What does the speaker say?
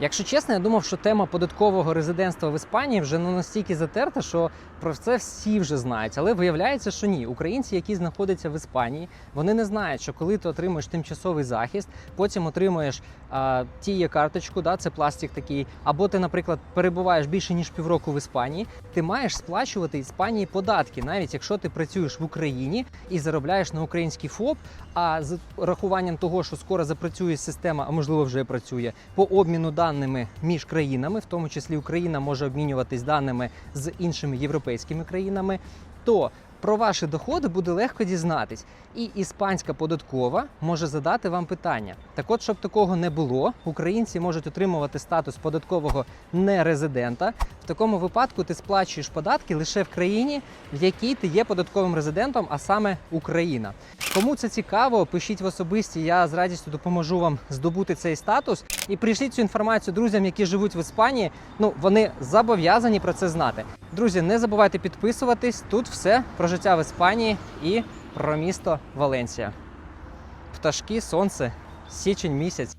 Якщо чесно, я думав, що тема податкового резидентства в Іспанії вже не настільки затерта, що про це всі вже знають. Але виявляється, що ні. Українці, які знаходяться в Іспанії, вони не знають, що коли ти отримуєш тимчасовий захист, потім отримуєш а, тіє карточку, да, це пластик такий, або ти, наприклад, перебуваєш більше ніж півроку в Іспанії, ти маєш сплачувати Іспанії податки, навіть якщо ти працюєш в Україні і заробляєш на український ФОП. А з рахуванням того, що скоро запрацює система, а можливо вже працює по обміну даними між країнами, в тому числі Україна може обмінюватись даними з іншими європейськими країнами, то про ваші доходи буде легко дізнатись, і іспанська податкова може задати вам питання. Так от, щоб такого не було, українці можуть отримувати статус податкового нерезидента. В такому випадку ти сплачуєш податки лише в країні, в якій ти є податковим резидентом, а саме Україна. Кому це цікаво, пишіть в особисті. Я з радістю допоможу вам здобути цей статус. І прийшліть цю інформацію друзям, які живуть в Іспанії. Ну вони зобов'язані про це знати. Друзі, не забувайте підписуватись. Тут все про життя в Іспанії і про місто Валенсія. Пташки, сонце, січень місяць.